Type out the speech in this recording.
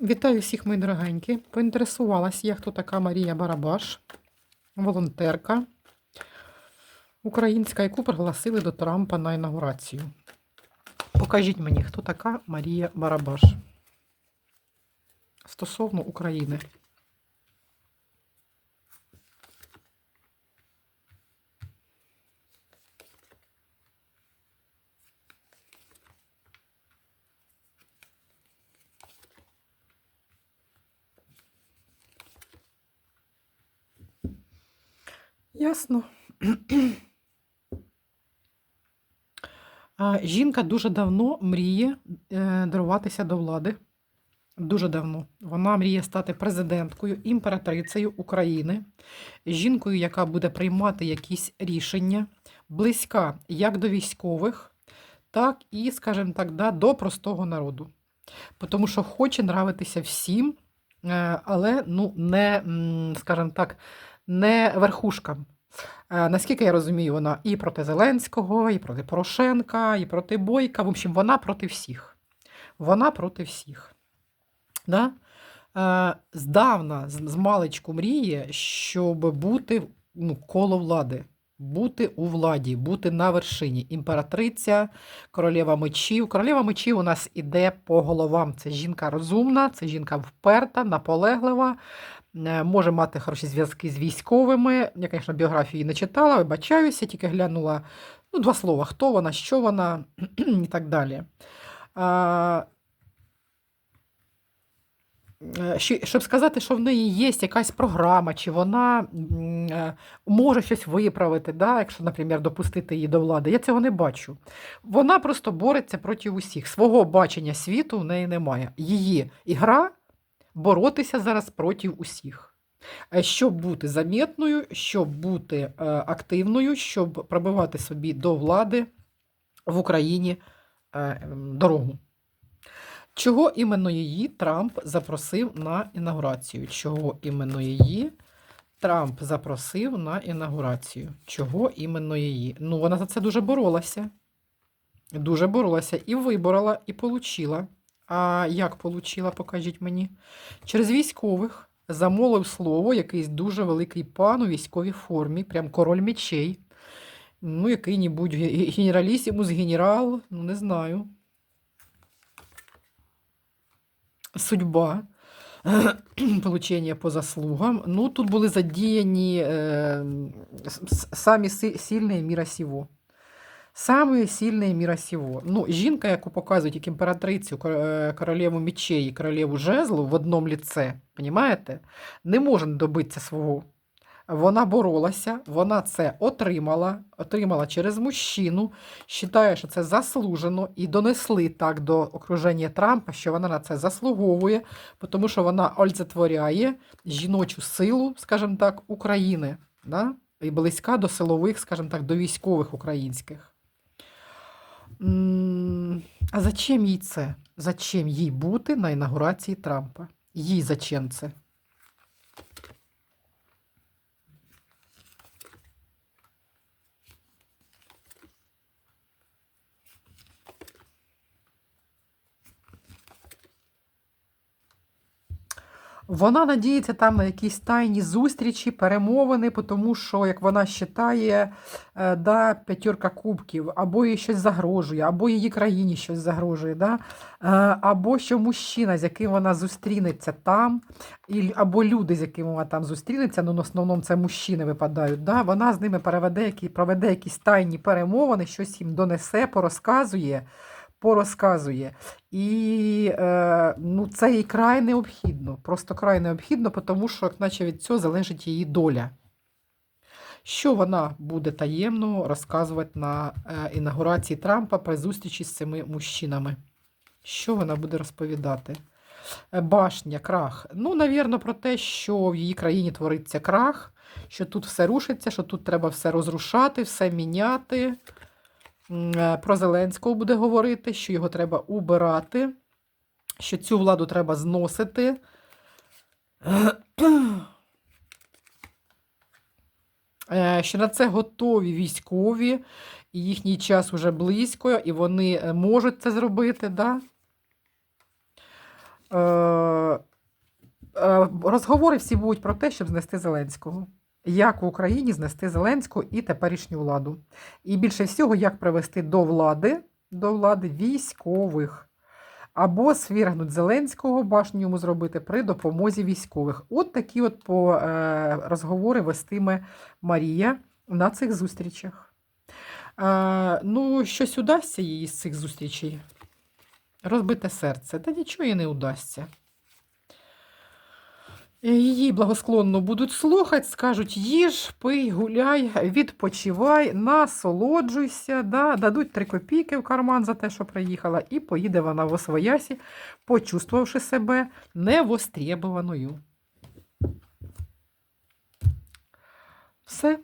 Вітаю всіх, мої дорогенькі. Поінтересувалась я, хто така Марія Барабаш, волонтерка українська, яку пригласили до Трампа на інаугурацію. Покажіть мені, хто така Марія Барабаш стосовно України. Ясно. Жінка дуже давно мріє е, даруватися до влади. Дуже давно. Вона мріє стати президенткою, імператрицею України, жінкою, яка буде приймати якісь рішення, близька як до військових, так і, скажімо так, да, до простого народу. Тому що хоче нравитися всім, е, але ну, не, скажімо так, не верхушкам. Е, Наскільки я розумію, вона і проти Зеленського, і проти Порошенка, і проти Бойка. В общем, вона проти всіх. Вона проти всіх. Да? Е, Здавна, з маличку мріє, щоб бути ну, коло влади, бути у владі, бути на вершині. Імператриця, королева мечів. Королева мечів у нас іде по головам. Це жінка розумна, це жінка вперта, наполеглива, може мати хороші зв'язки з військовими. Я, звісно, біографії не читала, вибачаюся, тільки глянула ну, два слова: хто вона, що вона і так далі. Е, Щоб сказати, що в неї є якась програма, чи вона е, може щось виправити, да, якщо, наприклад, допустити її до влади, я цього не бачу. Вона просто бореться проти усіх. Свого бачення світу в неї немає. Її ігра боротися зараз проти усіх. Е, Щоб бути замітною, щоб бути е, активною, щоб пробивати собі до влади в Україні е, дорогу. Чого іменно її Трамп запросив на інаугурацію? Чого іменно її Трамп запросив на інаугурацію? Чого іменно її? Ну, вона за це дуже боролася. Дуже боролася і виборола, і получила. А як получила, покажіть мені? Через військових замовив слово якийсь дуже великий пан у військовій формі, прям король мечей. Ну, який-небудь ге- генералісімус, генерал, ну не знаю судьба, получення по заслугам. Ну, тут були задіяні е, самі сильні міра сього. Самі сильні міра сього. Ну, жінка, яку показують як імператрицю, е, королеву мечей і королеву жезлу в одному ліце, понімаєте? не може добитися свого. Вона боролася, вона це отримала, отримала через мужчину. Вважає, що це заслужено, і донесли так до окруження Трампа, що вона на це заслуговує, тому що вона олицетворяє жіночу силу, скажімо так, України, да? і близька до силових, скажімо так, до військових українських. А зачем їй це? Зачем їй бути на інаугурації Трампа? Їй зачем це? Вона надіється там на якісь тайні зустрічі, перемовини, тому що, як вона вважає, е, да, п'ятірка кубків, або їй щось загрожує, або її країні щось загрожує, да? е, або що мужчина, з яким вона зустрінеться там, або люди, з якими вона там зустрінеться, ну, в основному це мужчини випадають, да? вона з ними переведе, які, проведе якісь тайні перемовини, щось їм донесе, порозказує. Порозказує. І е, ну, це їй край необхідно. Просто край необхідно, тому що, наче від цього залежить її доля. Що вона буде таємно розказувати на е, інаугурації Трампа при зустрічі з цими мужчинами? Що вона буде розповідати? Е, Башня, крах. Ну, навірно, про те, що в її країні твориться крах, що тут все рушиться, що тут треба все розрушати, все міняти. Е, Про Зеленського буде говорити, що його треба убирати, що цю владу треба зносити. Е, Що на це готові військові, і їхній час уже близько, і вони е, можуть це зробити. Да? Розговори всі будуть про те, щоб знести Зеленського. Як в Україні знести Зеленського і теперішню владу. І більше всього, як привести до влади, до влади військових. Або свергнуть Зеленського, башню йому зробити при допомозі військових. От такі от по е, розговори вестиме Марія на цих зустрічах. Е, ну, щось удасться їй з цих зустрічей. Розбите серце. Та нічого їй не удасться. Її благосклонно будуть слухати, скажуть: їж, пий, гуляй, відпочивай, насолоджуйся, да, дадуть три копійки в карман за те, що приїхала, і поїде вона в освоясі, почувствувавши себе невостребованою. Все.